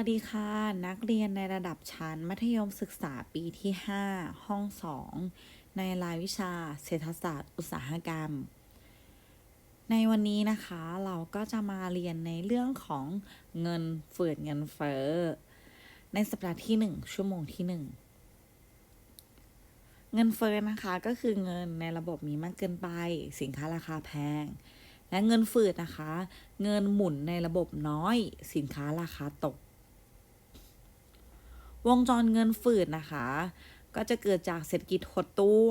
วัสดีค่ะ นักเรียนในระดับชั้นมัธยมศึกษาปีที่ 5 ห้อง 2 ในรายวิชาเศรษฐศาสตร์อุตสาหกรรม ในวันนี้นะคะเราก็จะมาเรียนในเรื่องของเงินฝืดเงินเฟ้อ ในสัปดาห์ที่ 1 ชั่วโมงที่ 1 เงินเฟ้อนะคะก็คือเงินในระบบมีมากเกินไป สินค้าราคาแพงและเงินฝืดนะคะ เงินหมุนในระบบน้อย สินค้าราคาตก วงจรเงินฝืดนะคะ ก็จะเกิดจากเศรษฐกิจหดตัว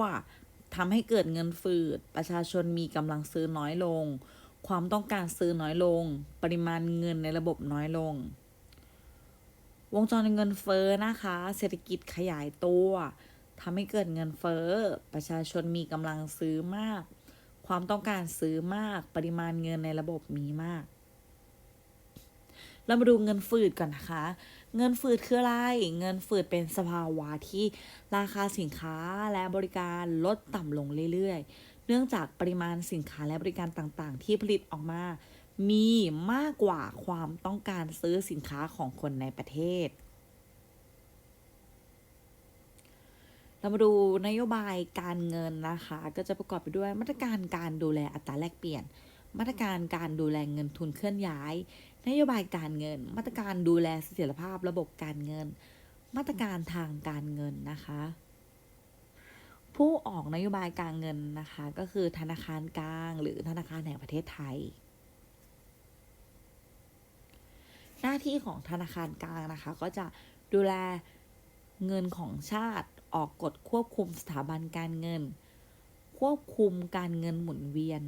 ทำให้เกิดเงินฝืด ประชาชนมีกำลังซื้อน้อยลง ความต้องการซื้อน้อยลง ปริมาณเงินในระบบน้อยลง วงจรเงินเฟ้อนะคะ เศรษฐกิจขยายตัวทำให้เกิดเงินเฟ้อ ประชาชนมีกำลังซื้อมาก ความต้องการซื้อมาก ปริมาณเงินในระบบมีมาก เรามาดูเงินฝืดก่อนนะคะ เงินฝืดคืออะไร เงินฝืดเป็นสภาวะที่ราคาสินค้าและบริการลดต่ำลงเรื่อยๆ เนื่องจากปริมาณสินค้าและบริการต่างๆ ที่ผลิตออกมา มีมากกว่าความต้องการซื้อสินค้าของคนในประเทศ เรามาดูนโยบายการเงินนะคะ ก็จะประกอบไปด้วยมาตรการการดูแลอัตราแลกเปลี่ยนมาตรการการดูแลเงินทุนเคลื่อนย้าย นโยบายการเงิน มาตรการดูแลเสถียรภาพระบบการเงิน มาตรการทางการเงินนะคะ ผู้ออกนโยบายการเงินนะคะ ก็คือธนาคารกลาง หรือธนาคารแห่งประเทศไทย หน้าที่ของธนาคารกลางนะคะ ก็จะดูแลเงินของชาติออกกฎควบคุมสถาบันการเงิน ควบคุมการเงินหมุนเวียน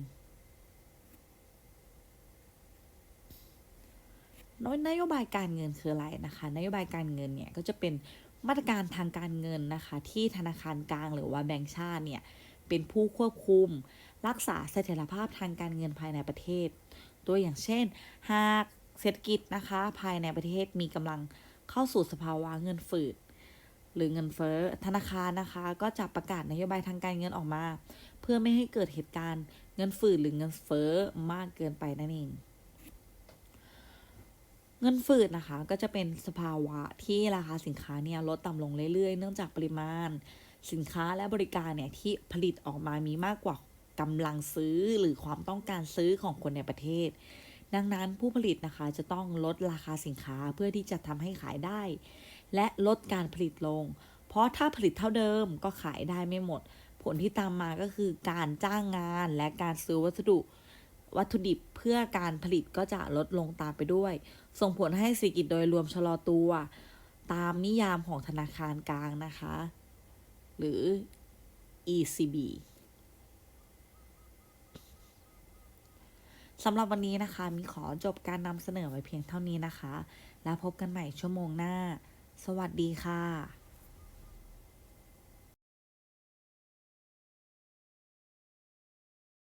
นโยบายการเงินคืออะไรนะคะ นโยบายการเงินเนี่ยก็จะเป็นมาตรการทางการเงินนะคะ ที่ธนาคารกลางหรือว่าแบงก์ชาติเนี่ยเป็นผู้ควบคุม รักษาเสถียรภาพทางการเงินภายในประเทศ ตัวอย่างเช่น หากเศรษฐกิจนะคะ ภายในประเทศมีกำลังเข้าสู่สภาวะเงินฝืดหรือเงินเฟ้อธนาคารนะคะ ก็จะประกาศนโยบายทางการเงินออกมา เพื่อไม่ให้เกิดเหตุการณ์เงินฝืดหรือเงินเฟ้อมากเกินไปนั่นเอง เงินฝืดนะคะก็จะเป็นสภาวะที่ราคาสินค้าเนี่ยลดต่ำลงเรื่อยๆ เนื่องจากปริมาณ สินค้าและบริการเนี่ยที่ผลิตออกมามีมากกว่ากำลังซื้อหรือความต้องการซื้อของคนในประเทศ ดังนั้นผู้ผลิตนะคะจะต้องลดราคาสินค้าเพื่อที่จะทำให้ขายได้ และลดการผลิตลง เพราะถ้าผลิตเท่าเดิมก็ขายได้ไม่หมด ผลที่ตามมาก็คือการจ้างงานและการซื้อวัสดุ วัตถุดิบเพื่อการผลิตก็จะลดลงตามไปด้วย ส่งผลให้เศรษฐกิจโดยรวมชะลอตัว ตามนิยามของธนาคารกลางนะคะ หรือ ECB สำหรับวันนี้นะคะ มีขอจบการนำเสนอไว้เพียงเท่านี้นะคะ แล้วพบกันใหม่ชั่วโมงหน้า สวัสดีค่ะ